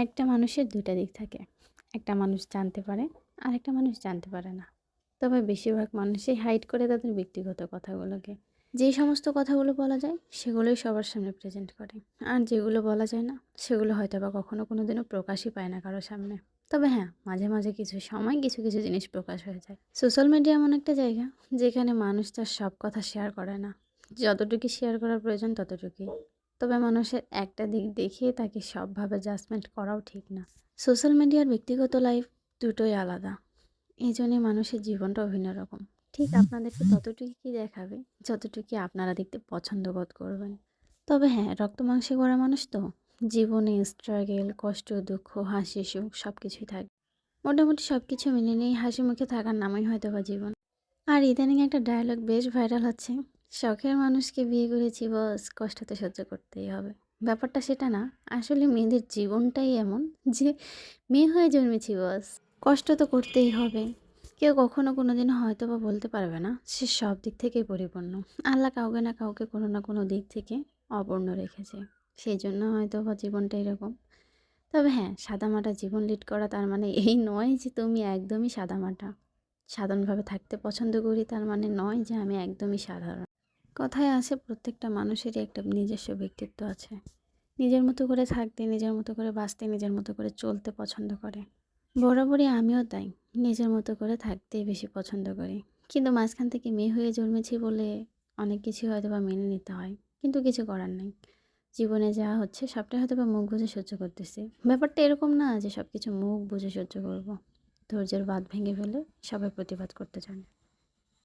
একটা মানুষের দুইটা দিক থাকে। একটা মানুষ জানতে পারে, আর একটা মানুষ জানতে পারে না। তবে বেশিরভাগ মানুষই হাইড করে তাদের ব্যক্তিগত কথাগুলোকে। যেই সমস্ত কথাগুলো বলা যায়, সেগুলোই সবার সামনে প্রেজেন্ট করে। আর যেগুলো বলা যায় না, সেগুলো হয়তো বা কখনো কোনো দিনও প্রকাশই পায় না কারোর সামনে। তবে হ্যাঁ মাঝে মাঝে কিছু সময় কিছু কিছু জিনিস প্রকাশ হয়ে যায়। সোশ্যাল মিডিয়া এমন একটা জায়গা, যেখানে মানুষ তার সব কথা শেয়ার করে না। যতটুকু শেয়ার করার প্রয়োজন ততটুকুই। তবে মানুষের একটা দিক দেখিয়ে তাকে সবভাবে জাজমেন্ট করাও ঠিক না। সোশ্যাল মিডিয়ার ব্যক্তিগত লাইফ দুটোই আলাদা। এই জন্যে মানুষের জীবনটা ভিন্ন রকম। ঠিক আপনাদেরকে ততটুকুই দেখাবে যতটুকু আপনারা দেখতে পছন্দ বোধ করবেন। তবে হ্যাঁ রক্ত মাংসে গড়া মানুষ তো। জীবনে স্ট্রাগেল কষ্ট, দুঃখ, হাসি, সুখ সব কিছুই থাকে। মোটামুটি সব কিছু মেনে নিয়ে হাসি মুখে থাকার নামই হয়তো বা জীবন। আর ইদানিং একটা ডায়লগ বেশ ভাইরাল হচ্ছে। শখের মানুষকে বিয়ে করেছি, বস। কষ্ট তো সহ্য করতেই হবে। ব্যাপারটা সেটা না। আসলে মেয়েদের জীবনটাই এমন যে, মেয়ে হয়ে জন্মেছি, বস। কষ্ট তো করতেই হবে। কেউ কখনো কোনো দিন হয়তো বা বলতে পারবে না, সে সব দিক থেকেই পরিপূর্ণ। আল্লাহ কাউকে না কাউকে কোনো না কোনো দিক থেকে অপূর্ণ রেখেছে। সেই জন্য হয়তো বা জীবনটা এরকম। তবে হ্যাঁ সাদামাটা জীবন লিড করা তার মানে এই নয় যে, তুমি একদমই সাদামাটা। সাধারণভাবে থাকতে পছন্দ করি তার মানে নয় যে, আমি একদমই সাধারণ। কথায় আছে, প্রত্যেকটা মানুষেরই একটা নিজস্ব ব্যক্তিত্ব আছে। নিজের মতো করে থাকতে, নিজের মতো করে বাঁচতে, নিজের মতো করে চলতে পছন্দ করে। বরাবরই আমিও তাই, নিজের মতো করে থাকতেই বেশি পছন্দ করি। কিন্তু মাঝখান থেকে মেয়ে হয়ে জন্মেছি বলে অনেক কিছু হয়তো বা মেনে নিতে হয়, কিন্তু কিছু করার নেই। জীবনে যা হচ্ছে, সবটাই হয়তো বা মুখ বুঝে সহ্য করতেছি। ব্যাপারটা এরকম না যে সব কিছু মুখ বুঝে সহ্য করব। ধৈর্যের বাঁধ ভেঙে ফেলে সবাই প্রতিবাদ করতে জানে।